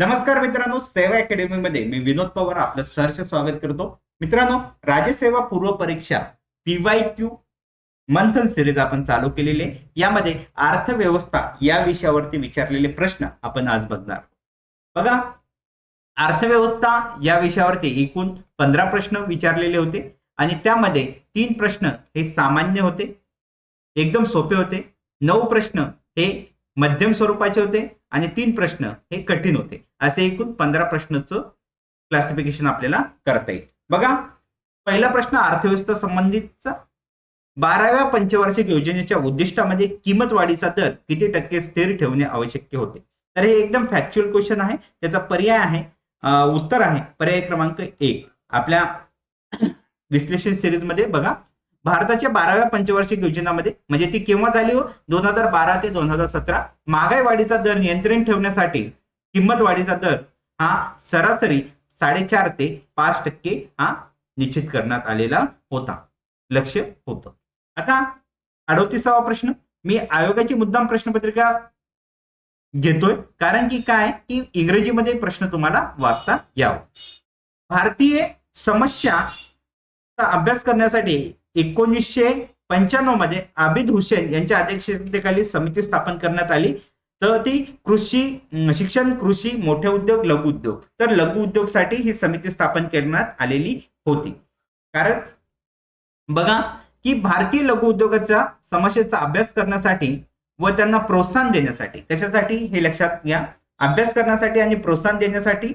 नमस्कार मित्रांनो सेवा अकॅडमी मध्ये मी विनोद पवार आपलं सहर्ष स्वागत करतो. मित्रांनो राज्यसेवा पूर्व परीक्षा पीवाय क्यू मंथन सिरीज आपण चालू केलेली आहे. यामध्ये अर्थव्यवस्था या विषयावरती विचारलेले प्रश्न आपण आज बघणार बघा अर्थव्यवस्था या विषयावरती एकूण पंधरा प्रश्न विचारलेले होते आणि त्यामध्ये तीन प्रश्न हे सामान्य होते एकदम सोपे होते. नऊ प्रश्न हे मध्यम स्वरूपाचे होते. आणि तीन प्रश्न हे कठीण होते. असे एकूण पंधरा प्रश्नाचं क्लासिफिकेशन आपल्याला करता येईल. बघा पहिला प्रश्न अर्थव्यवस्था संबंधितचा बाराव्या पंचवार्षिक योजनेच्या उद्दिष्टामध्ये किंमत वाढीचा दर किती टक्के स्थिर ठेवणे आवश्यक होते. तर हे एकदम फॅक्च्युअल क्वेश्चन आहे. त्याचा पर्याय आहे. उत्तर आहे. पर्याय क्रमांक एक. आपल्या विश्लेषण सिरीजमध्ये बघा. भारताच्या बाराव्या पंचवार्षिक योजनामध्ये म्हणजे ती केव्हा झाली हो? दोन हजार बारा ते दोन हजार सतरा. महागाई वाढीचा दर नियंत्रण ठेवण्यासाठी किंमत वाढीचा दर हा सरासरी साडेचार ते पाच टक्के हा निश्चित करण्यात आलेला होता. लक्ष होतं. आता अडोतीसावा प्रश्न. मी आयोगाची मुद्दाम प्रश्नपत्रिका घेतोय. कारण की काय? की इंग्रजीमध्ये प्रश्न तुम्हाला वाचता यावं. भारतीय समस्या अभ्यास करण्यासाठी एकोणीसशे पंच्याण्णवमध्ये आबिद हुसेन यांच्या अध्यक्षतेखाली समिती स्थापन करण्यात आली. तर ती कृषी शिक्षण कृषी मोठे उद्योग लघु उद्योग. तर लघु उद्योगसाठी ही समिती स्थापन करण्यात आलेली होती. कारण बघा की भारतीय लघु उद्योगाच्या समस्येचा अभ्यास करण्यासाठी व त्यांना प्रोत्साहन देण्यासाठी कशासाठी हे लक्षात घ्या. अभ्यास करण्यासाठी आणि प्रोत्साहन देण्यासाठी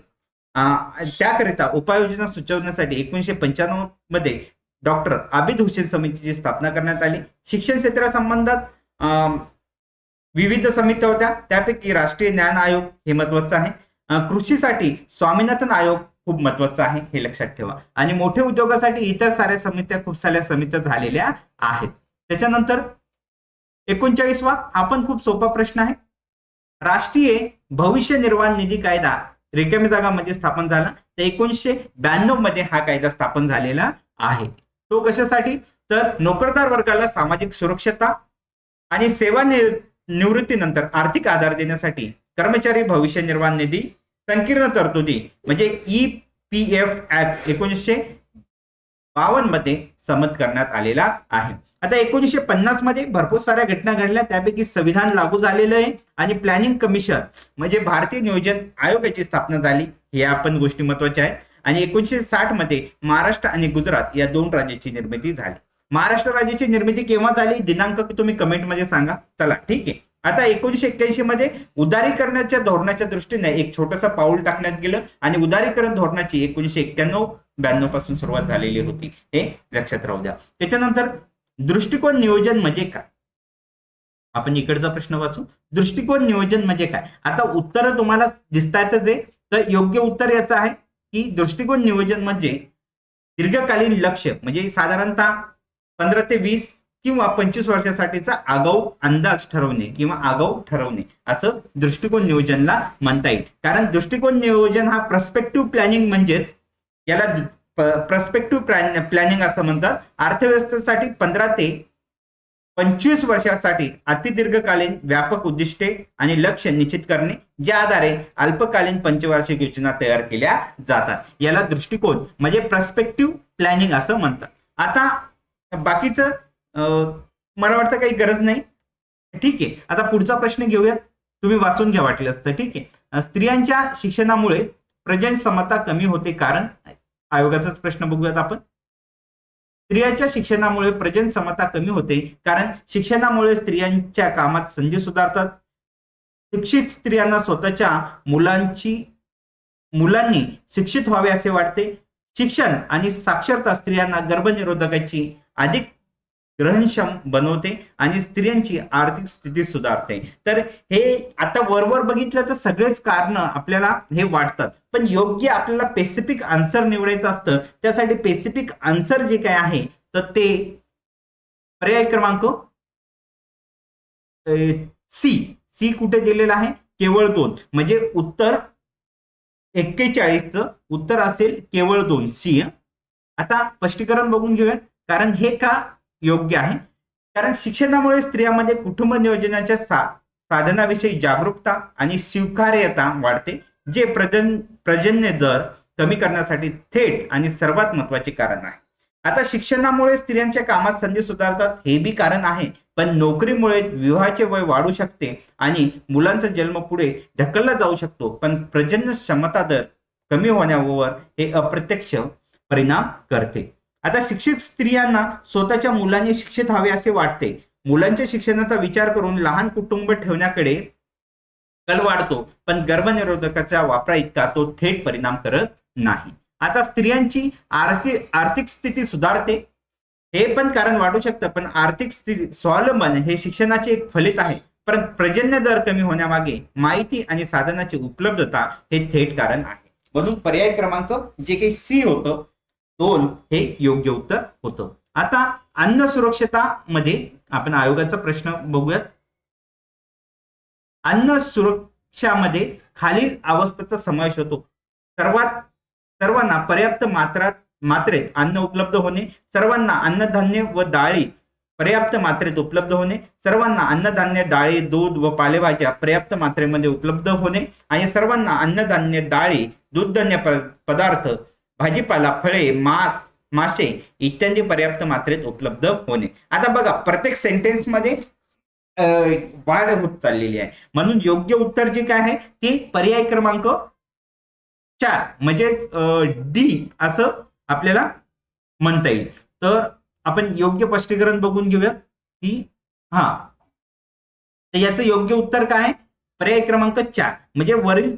त्याकरिता उपाययोजना सुचवण्यासाठी एकोणीशे पंच्याण्णवमध्ये डॉक्टर आबिद हुसेन समितीची स्थापना करण्यात आली. शिक्षण क्षेत्रासंबंधात अं, विविध समित्या होत्या. त्यापैकी राष्ट्रीय ज्ञान आयोग हे महत्वाचं आहे. कृषीसाठी स्वामीनाथन आयोग खूप महत्वाचं आहे हे लक्षात ठेवा. आणि मोठ्या उद्योगासाठी इतर साऱ्या समित्या खूप साऱ्या समित्या झालेल्या आहेत. त्याच्यानंतर एकोणचाळीसवा हा पण खूप सोपा प्रश्न आहे. राष्ट्रीय भविष्य निर्वाह निधी कायदा रिकामी जागामध्ये स्थापन झाला. तर एकोणीसशे ब्याण्णवमध्ये हा कायदा स्थापन झालेला आहे. तो कशासाठी? तर नोकरदार वर्गाला सामाजिक सुरक्षता आणि सेवा निवृत्तीनंतर आर्थिक आधार देण्यासाठी कर्मचारी भविष्य निर्वाह निधी संकीर्ण तरतुदी म्हणजे ई पी एफ ऍक्ट एकोणीसशे बावन्नमध्ये संमत करण्यात आलेला आहे. आता एकोणीसशे पन्नासमध्ये भरपूर साऱ्या घटना घडल्या त्यापैकी संविधान लागू झालेलं आहे आणि प्लॅनिंग कमिशन म्हणजे भारतीय नियोजन आयोगाची स्थापना झाली हे आपण गोष्टी महत्त्वाच्या आहेत. आणि एकोणीसशे साठमध्ये महाराष्ट्र आणि गुजरात या दोन राज्याची निर्मिती झाली. महाराष्ट्र राज्याची निर्मिती केव्हा झाली? दिनांक तुम्ही कमेंटमध्ये सांगा. चला ठीक आहे. आता एकोणीसशे एक्क्याऐंशी मध्ये उदारीकरणाच्या धोरणाच्या दृष्टीने एक छोटंसं पाऊल टाकण्यात गेलं आणि उदारीकरण धोरणाची एकोणीसशे एक्क्याण्णव ब्याण्णवपासून सुरुवात झालेली होती. हे लक्षात राहू द्या. त्याच्यानंतर दृष्टिकोन नियोजन म्हणजे काय? आपण इकडचा प्रश्न वाचू. दृष्टिकोन नियोजन म्हणजे काय? आता उत्तर तुम्हाला दिसतायतच आहे तर योग्य उत्तर याचं आहे. की दृष्टिकोन नियोजन म्हणजे दीर्घकालीन लक्ष म्हणजे साधारणतः पंधरा ते वीस किंवा पंचवीस वर्षासाठीचा आगाऊ अंदाज ठरवणे किंवा आगाऊ ठरवणे असं दृष्टिकोन नियोजनला म्हणता येईल. कारण दृष्टिकोन नियोजन हा प्रस्पेक्टिव्ह प्लॅनिंग म्हणजेच याला प्रस्पेक्टिव्ह प्लॅनिंग असं म्हणतात. अर्थव्यवस्थेसाठी पंधरा ते पंचवीस वर्षासाठी अतिदीर्घकालीन व्यापक उद्दिष्टे आणि लक्ष्य निश्चित करणे ज्या आधारे अल्पकालीन पंचवार्षिक योजना तयार केल्या जातात. याला दृष्टिकोन म्हणजे प्रस्पेक्टिव्ह प्लॅनिंग असं म्हणतात. आता बाकीचं मला वाटतं काही गरज नाही. ठीक आहे. आता पुढचा प्रश्न घेऊयात. तुम्ही वाचून घ्या वाटलं असतं. ठीक आहे. स्त्रियांच्या शिक्षणामुळे प्रजन समता कमी होते कारण आयोगाचाच प्रश्न बघूयात आपण. स्त्रियांच्या शिक्षणामुळे प्रजन समता कमी होते कारण शिक्षणामुळे स्त्रियांच्या कामात संधी सुधारतात. शिक्षित स्त्रियांना स्वतःच्या मुलांची मुलांनी शिक्षित व्हावे असे वाटते. शिक्षण आणि साक्षरता स्त्रियांना गर्भनिरोधकाची अधिक ग्रहणक्षम बनवते आणि स्त्रियांची आर्थिक स्थिती सुधारते. तर हे आता वरवर बघितलं तर सगळेच कारण आपल्याला हे वाटतात. पण योग्य आपल्याला पेसिफिक आन्सर निवडायचं असतं त्यासाठी पेसिफिक आन्सर जे काय आहे तर ते पर्याय क्रमांक सी. सी कुठे दिलेलं आहे? केवळ दोन. म्हणजे उत्तर एक्केचाळीसचं उत्तर असेल केवळ दोन. सी आता स्पष्टीकरण बघून घेऊयात कारण हे का योग्य आहे. कारण शिक्षणामुळे स्त्रियांमध्ये म्हणजे कुटुंब नियोजनाच्या सा साधनाविषयी जागरूकता आणि स्वीकार्यता वाढते जे प्रजन प्रजन्य दर कमी करण्यासाठी थेट आणि सर्वात महत्त्वाचे कारण आहे. आता शिक्षणामुळे स्त्रियांच्या कामात संधी सुधारतात हे बी कारण आहे पण नोकरीमुळे विवाहाचे वय वाढू शकते आणि मुलांचा जन्म पुढे ढकलला जाऊ शकतो पण प्रजन्य क्षमता दर कमी होण्यावर हे अप्रत्यक्ष परिणाम करते. आता शिक्षित स्त्रियांना स्वतःच्या मुलांनी शिक्षित हवे असे वाटते. मुलांच्या शिक्षणाचा विचार करून लहान कुटुंब ठेवण्याकडे कल वाढतो पण गर्भनिरोधकाच्या वापरा इतका तो थेट परिणाम करत नाही. आता स्त्रियांची आर्थिक आर्थिक स्थिती सुधारते. हे पण कारण वाटू शकतं पण आर्थिक स्थिती स्वावलंबन हे शिक्षणाचे एक फलित आहे. पण प्रजन्य दर कमी होण्यामागे माहिती आणि साधनाची उपलब्धता हे थेट कारण आहे. म्हणून पर्याय क्रमांक जे काही सी होतं दोन हे योग्य उत्तर होतं. आता अन्न सुरक्षता मध्ये आपण आयोगाचा प्रश्न बघूयात. अन्न सुरक्षामध्ये खालील अवस्थेचा समावेश होतो. सर्वात सर्वांना पर्याप्त मात्रात मात्रेत अन्न उपलब्ध होणे सर्वांना अन्नधान्य व डाळी पर्याप्त मात्रेत उपलब्ध होणे सर्वांना अन्नधान्य डाळी दूध व पालेभाज्या पर्याप्त मात्रेमध्ये उपलब्ध होणे आणि सर्वांना अन्नधान्य डाळी दूधधान्य पदार्थ भाजीपाला फळे मांस मासे इत्यादी पर्याप्त मात्रेत उपलब्ध होणे. आता बघा प्रत्येक सेंटेन्समध्ये वाढ होत चाललेली आहे. म्हणून योग्य उत्तर जे काय आहे ते पर्याय क्रमांक चार. म्हणजेच डी असं आपल्याला म्हणता येईल. तर आपण योग्य स्पष्टीकरण बघून घेऊया की हा. तर याचं योग्य उत्तर काय आहे? पर्याय क्रमांक चार. म्हणजे वरील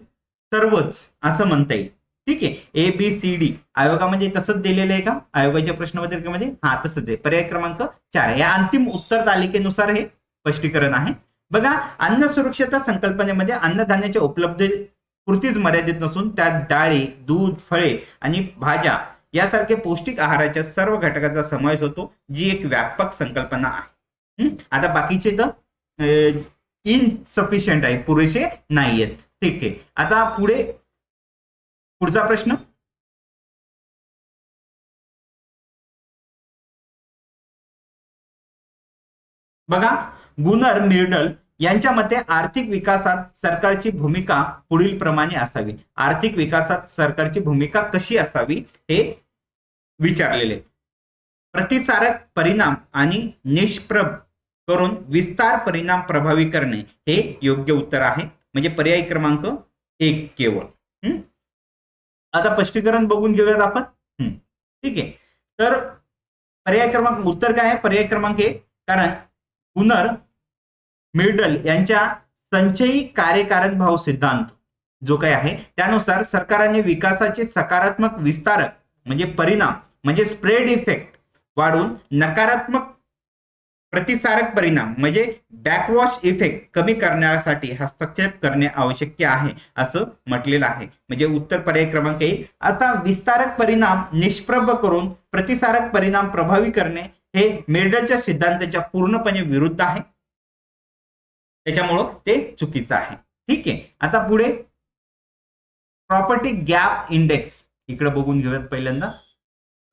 सर्वच असं म्हणता येईल. ठीक आहे? ए बी सी डी आयोगामध्ये तसंच दिलेलं आहे का? आयोगाच्या प्रश्नपत्रिकेमध्ये? हा तसंच आहे. पर्याय क्रमांक चार. या अंतिम उत्तर तालिकेनुसार हे स्पष्टीकरण आहे. बघा अन्न सुरक्षेच्या संकल्पनेमध्ये अन्नधान्याच्या उपलब्ध पुरतीच मर्यादित नसून त्यात डाळी दूध फळे आणि भाज्या यासारखे पौष्टिक आहाराच्या सर्व घटकाचा समावेश होतो जी एक व्यापक संकल्पना आहे. आता बाकीचे तर इनसफिशियंट आहे. पुरेसे नाही आहेत ठीक आहे. आता पुढे पुढचा प्रश्न? बघा गुनर मिर्डल यांच्या मते आर्थिक विकासात सरकारची भूमिका पुढील प्रमाणे असावी. आर्थिक विकासात सरकारची भूमिका कशी असावी हे विचारलेले. प्रतिसारक परिणाम आणि निष्प्रभ करून विस्तार परिणाम प्रभावी करणे हे योग्य उत्तर आहे. म्हणजे पर्याय क्रमांक एक केवळ. हम्म? आता स्पष्टीकरण बघून घेऊयात आपण. ठीक आहे. तर पर्याय क्रमांक उत्तर काय आहे? पर्याय क्रमांक एक. कारण पुनर मिर्डल यांच्या संचयी कार्यकारण भाव सिद्धांत जो काही आहे त्यानुसार सरकारने विकासाचे सकारात्मक विस्तारक म्हणजे परिणाम म्हणजे स्प्रेड इफेक्ट वाढवून नकारात्मक प्रतिसारक परिणाम म्हणजे बॅकवॉश इफेक्ट कमी करण्यासाठी हस्तक्षेप करणे आवश्यक आहे असं म्हटलेलं आहे. म्हणजे उत्तर पर्याय क्रमांक एक. आता विस्तारक परिणाम निष्प्रभ करून प्रतिसारक परिणाम प्रभावी करणे हे मेडलच्या सिद्धांताच्या पूर्णपणे विरुद्ध आहे. त्याच्यामुळं ते चुकीचं आहे. ठीक आहे. आता पुढे प्रॉपर्टी गॅप इंडेक्स इकडे बघून घेऊयात पहिल्यांदा.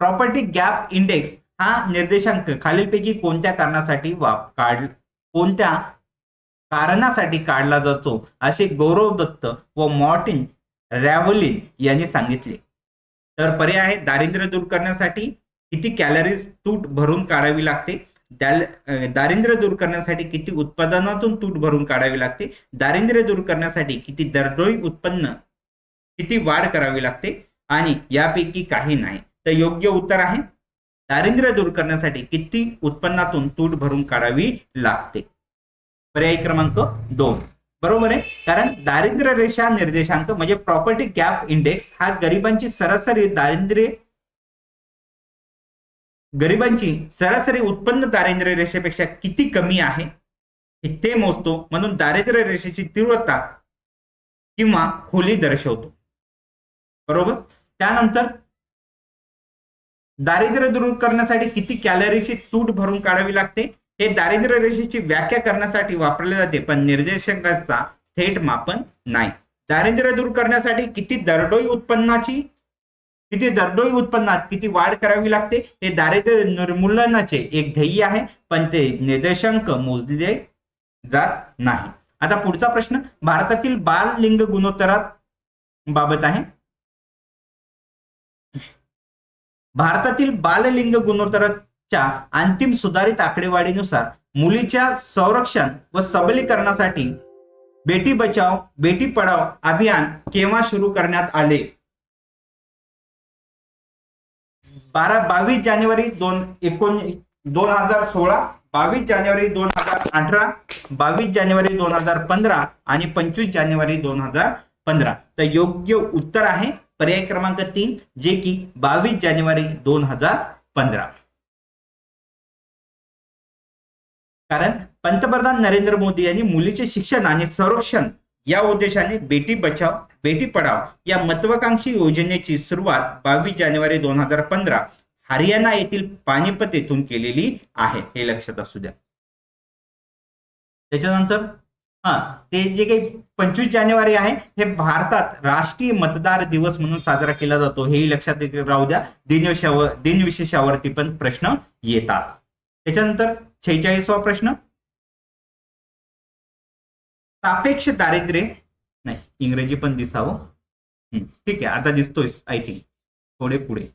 प्रॉपर्टी गॅप इंडेक्स हा निर्देशांक खालीलपैकी कोणत्या कारणासाठी वाप काढ कोणत्या कारणासाठी काढला जातो असे गौरव दत्त व मॉर्टिन रॅव्हलिन यांनी सांगितले. तर पर्याय आहे दारिद्र्य दूर करण्यासाठी किती कॅलरीज तूट भरून काढावी लागते? दारिद्र्य दूर करण्यासाठी किती उत्पादनातून तूट भरून काढावी लागते? दारिद्र्य दूर करण्यासाठी किती दरडोई उत्पन्न किती वाढ करावी लागते? आणि यापैकी काही नाही. तर योग्य उत्तर आहे दारिद्र्य दूर करण्यासाठी किती उत्पन्नातून तूट भरून काढावी लागते? पर्याय क्रमांक दोन. बरोबर आहे? कारण दारिद्र्य रेषा निर्देशांक म्हणजे प्रॉपर्टी गॅप इंडेक्स हा गरिबांची सरासरी दारिद्र्य गरिबांची सरासरी उत्पन्न दारिद्र्य रेषेपेक्षा किती कमी आहे? हे ते मोजतो म्हणून दारिद्र्य रेषेची तीव्रता किंवा खोली दर्शवतो. बरोबर? त्यानंतर दारिद्र्य दूर करण्यासाठी किती कॅलरीची तूट भरून काढावी लागते? हे दारिद्र्य रेषेची व्याख्या करण्यासाठी वापरले जाते पण निर्देशकाचा थेट मापन नाही. दारिद्र्य दूर करण्यासाठी किती दरडोई उत्पन्नाची किती दरडोई उत्पन्नात किती वाढ करावी लागते? हे दारिद्र्य निर्मूलनाचे एक ध्येय आहे पण ते निर्देशांक मोजले जात नाही. आता पुढचा प्रश्न भारतातील बाल लिंग गुणोत्तरात बाबत आहे. भारतातील बाललिंग गुणोत्तराच्या अंतिम सुधारित आकडेवारीनुसार मुलीच्या संरक्षण व सबलीकरणासाठी बेटी बचाव बेटी पढाव अभियान केव्हा सुरू करण्यात आले? बारा बावीस जानेवारी दोन एकोण दोन हजार सोळा बावीस जानेवारी दोन हजार अठरा बावीस जानेवारी दोन हजार पंधरा आणि पंचवीस जानेवारी दोन हजार पंधरा. तर योग्य उत्तर आहे पर्याय क्रमांक तीन जे की बावीस जानेवारी दोन हजार पंधरा. कारण पंतप्रधान नरेंद्र मोदी यांनी मुलीचे शिक्षण आणि संरक्षण या उद्देशाने बेटी बचाव बेटी पढाव या महत्वाकांक्षी योजनेची सुरुवात बावीस जानेवारी दोन हजार पंधरा हरियाणा येथील पानिपत येथून केलेली आहे. हे लक्षात असू द्या. त्याच्यानंतर हा ते जे काही पंचवीस जानेवारी आहे हे भारतात राष्ट्रीय मतदार दिवस म्हणून साजरा केला जातो. हेही लक्षात राहू द्या. दिनविषयावर दिनविशेषावरती पण प्रश्न येतात. त्याच्यानंतर शेहेचाळीसवा प्रश्न. सापेक्ष दारिद्र्य नाही इंग्रजी पण दिसावं. ठीक आहे आता दिसतोय आय थिंक थोडे पुढे.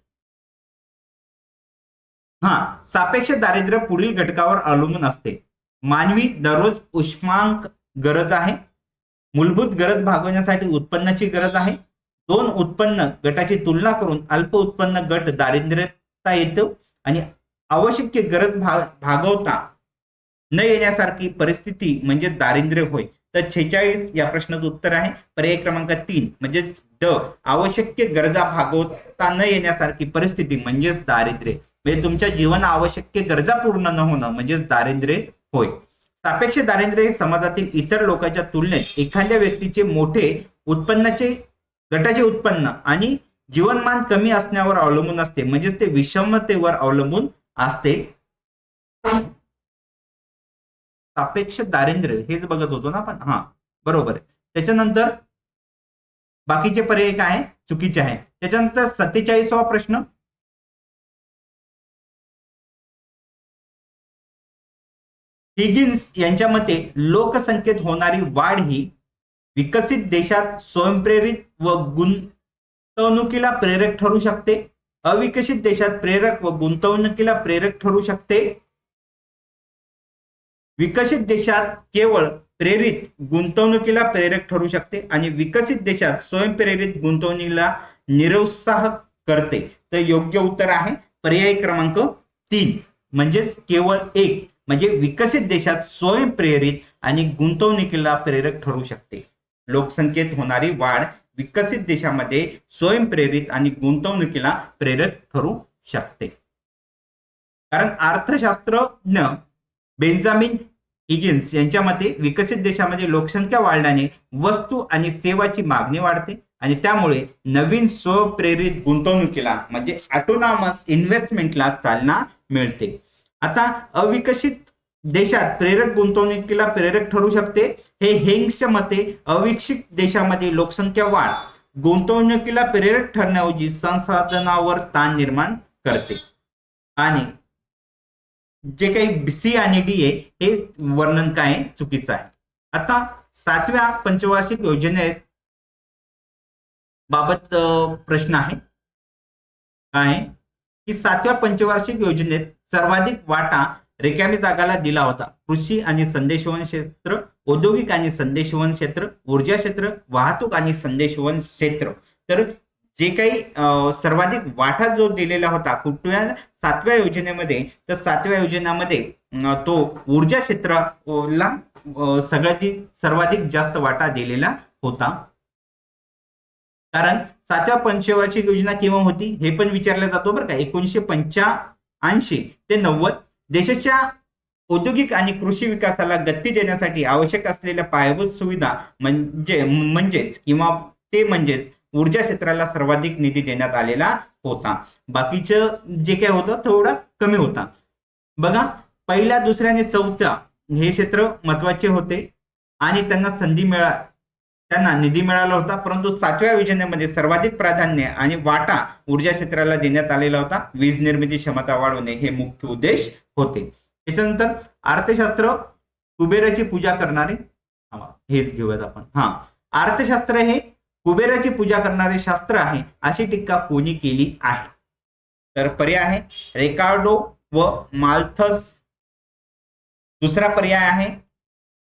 हा सापेक्ष दारिद्र्य पुढील घटकावर अवलंबून असते. मानवी दररोज उष्मांक गरज आहे. मूलभूत गरज भागवण्यासाठी उत्पन्नाची गरज आहे. दोन उत्पन्न गटाची तुलना करून अल्प उत्पन्न गट दारिद्र्यता येतो आणि आवश्यक गरज भाग भागवता न येण्यासारखी परिस्थिती म्हणजे दारिद्र्य होय. तर छेचाळीस या प्रश्नाचं उत्तर आहे. पर्याय क्रमांक तीन म्हणजेच ड आवश्यक गरजा भागवता न येण्यासारखी परिस्थिती म्हणजेच दारिद्र्य. म्हणजे तुमच्या जीवन आवश्यक गरजा पूर्ण न होणं म्हणजेच दारिद्र्य होय. सापेक्ष दारिद्र्य हे समाजातील इतर लोकांच्या तुलनेत एखाद्या व्यक्तीचे मोठे उत्पन्नाचे गटाचे उत्पन्न आणि जीवनमान कमी असण्यावर अवलंबून असते. म्हणजेच ते विषमतेवर अवलंबून असते. सापेक्ष दारिद्र्य हेच बघत होतो ना आपण? हा बरोबर आहे. त्याच्यानंतर बाकीचे पर्याय काय? आहे? चुकीचे आहे. त्याच्यानंतर सत्तेचाळीसवा प्रश्न हिगिन्स यांच्या मते लोकसंख्येत होणारी वाढ ही विकसित देशात स्वयंप्रेरित व गुंतवणुकीला प्रेरक ठरू शकते. अविकसित देशात प्रेरक व गुंतवणुकीला प्रेरक ठरू शकते. विकसित देशात केवळ प्रेरित गुंतवणुकीला प्रेरक ठरू शकते आणि विकसित देशात स्वयंप्रेरित गुंतवणुकीला निरुत्साह करते. तर योग्य उत्तर आहे पर्याय क्रमांक तीन. म्हणजेच केवळ एक. म्हणजे विकसित देशात स्वयंप्रेरित आणि गुंतवणुकीला प्रेरक ठरू शकते. लोकसंख्येत होणारी वाढ विकसित देशामध्ये स्वयंप्रेरित आणि गुंतवणुकीला प्रेरक ठरू शकते. कारण अर्थशास्त्रज्ञ बेंजामिन हिगिन्स यांच्या मते विकसित देशामध्ये लोकसंख्या वाढल्याने वस्तू आणि सेवाची मागणी वाढते आणि त्यामुळे नवीन स्वप्रेरित गुंतवणुकीला म्हणजे ऑटोनॉमस इन्व्हेस्टमेंटला चालना मिळते. आता अविकसित देशात प्रेरक गुंतवणुकीला प्रेरक ठरू शकते. हे हेंग्सच्या मते अविकसित देशामध्ये लोकसंख्या वाढ गुंतवणुकीला प्रेरक ठरण्याऐवजी संसाधनावर ताण निर्माण करते. आणि जे काही सी आणि डी आहे हे वर्णन काय चुकीचं आहे. आता सातव्या पंचवार्षिक योजने बाबत प्रश्न आहे. काय? की सातव्या पंचवार्षिक योजनेत सर्वाधिक वाटा रिकामी जागाला दिला होता. कृषी आणि संदेशवन क्षेत्र औद्योगिक आणि संदेशवन क्षेत्र ऊर्जा क्षेत्र वाहतूक आणि संदेशवन क्षेत्र. तर जे काही सर्वाधिक वाटा जो दिलेला होता कुठल्या सातव्या योजनेमध्ये तर सातव्या योजनेमध्ये तो ऊर्जा क्षेत्राला सगळ्यात सर्वाधिक जास्त वाटा दिलेला होता. कारण सातव्या पंचवार्षिक योजना केव्हा होती हे पण विचारलं जातो बरं का. एकोणीसशे ऐंशी ते नव्वद देशाच्या औद्योगिक आणि कृषी विकासाला गती देण्यासाठी आवश्यक असलेल्या पायाभूत सुविधा म्हणजे म्हणजेच किंवा ते म्हणजेच ऊर्जा क्षेत्राला सर्वाधिक निधी देण्यात आलेला होता. बाकीचं जे काय होतं थोडं कमी होता. बघा पहिल्या दुसऱ्या आणि चौथ्या हे क्षेत्र महत्त्वाचे होते आणि त्यांना संधी मिळा त्यांना निधी मिळाला होता परंतु सातव्या योजनेमध्ये सर्वाधिक प्राधान्य आणि वाटा ऊर्जा क्षेत्राला देण्यात आलेला होता. वीज निर्मिती क्षमता वाढवणे हे मुख्य उद्देश होते. त्याच्यानंतर अर्थशास्त्र कुबेराची पूजा करणारे हा, हेच घेऊयात आपण. हा अर्थशास्त्र हे कुबेराची पूजा करणारे शास्त्र आहे अशी टीका कोणी केली आहे? तर पर्याय आहे रेकार्डो व माल्थस. दुसरा पर्याय आहे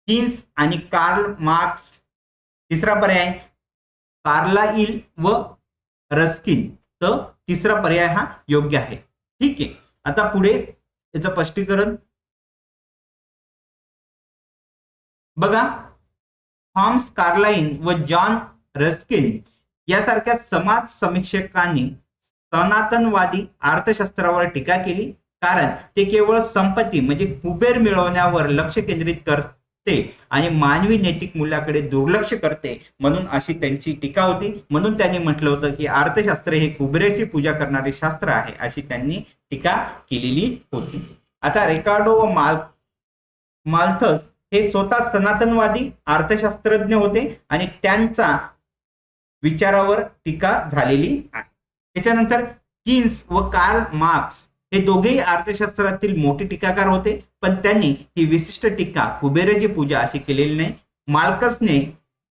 किन्स आणि कार्ल मार्क्स. तिसरा पर्याय कार्लाइल व रस्किन. तर तिसरा पर्याय हा योग्य आहे. ठीक आहे. आता पुढे याचं स्पष्टीकरण. बघा थॉम्स कार्लाइन व जॉन रस्किन यासारख्या समाज समीक्षकांनी सनातनवादी अर्थशास्त्रावर टीका केली. कारण ते केवळ संपत्ती म्हणजे कुबेर मिळवण्यावर लक्ष केंद्रित करत आणि मानवी नैतिक मूल्याकडे दुर्लक्ष करते. म्हणून अशी त्यांची टीका होती. म्हणून त्यांनी म्हटलं होतं की अर्थशास्त्र हे कुबरेची पूजा करणारे शास्त्र आहे अशी त्यांनी टीका केलेली होती. आता रेकार्डो व माल माल्थस हे स्वतः सनातनवादी अर्थशास्त्रज्ञ होते आणि त्यांचा विचारावर टीका झालेली आहे. त्याच्यानंतर किन्स व कार्ल मार्क्स हे दोघेही अर्थशास्त्रातील मोठे टीकाकार होते पण त्यांनी ही विशिष्ट टीका कुबेराची पूजा अशी केलेली नाही मालकसने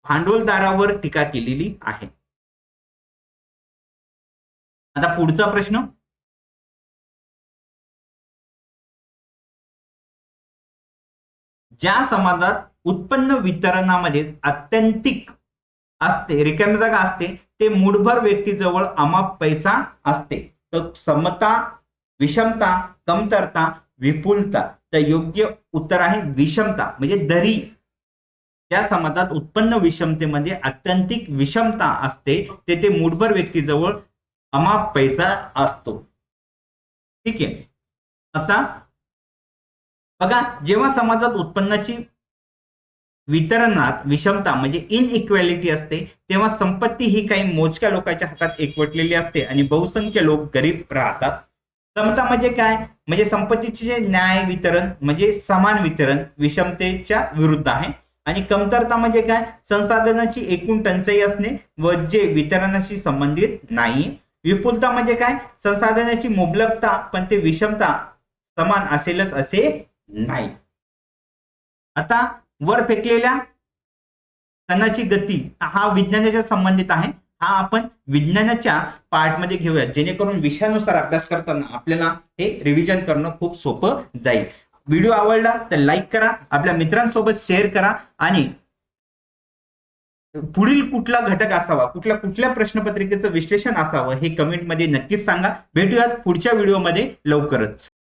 भांडवलदारावर टीका केलेली आहे. आता पुढचा प्रश्न. ज्या समाजात उत्पन्न वितरणामध्ये अत्यंतिक असते रिकामी जागा असते ते मूठभर व्यक्तीजवळ अमाप पैसा असते. तर समता विषमता कमतरता विपुलता तर योग्य उत्तर आहे विषमता म्हणजे दरी. ज्या समाजात उत्पन्न विषमतेमध्ये अत्यंतिक विषमता असते तेथे मूठभर व्यक्तीजवळ अमाप पैसा असतो. ठीक आहे. आता बघा जेव्हा समाजात उत्पन्नाची वितरणात विषमता म्हणजे इनइक्वॅलिटी असते तेव्हा संपत्ती ही काही मोजक्या लोकांच्या हातात एकवटलेली असते आणि बहुसंख्य लोक गरीब राहतात. समता म्हणजे काय? म्हणजे संपत्तीचे जे न्याय वितरण म्हणजे समान वितरण विषमतेच्या विरुद्ध आहे. आणि कमतरता म्हणजे काय? संसाधनाची एकूण टंचाई असणे व जे वितरणाशी संबंधित नाही. विपुलता म्हणजे काय? संसाधनाची मुबलकता पण ते विषमता समान असेलच असे नाही. आता वर फेकलेल्या कणाची गती हा विज्ञानाच्या संबंधित आहे. हा आपण विज्ञानाच्या पार्टमध्ये घेऊया. जेणेकरून विषयानुसार अभ्यास करताना आपल्याला हे रिव्हिजन करणं खूप सोपं जाईल. व्हिडिओ आवडला तर लाईक करा आपल्या मित्रांसोबत शेअर करा आणि पुढील कुठला घटक असावा कुठल्या कुठल्या प्रश्नपत्रिकेचं विश्लेषण असावं हे कमेंटमध्ये नक्कीच सांगा. भेटूयात पुढच्या व्हिडिओमध्ये लवकरच.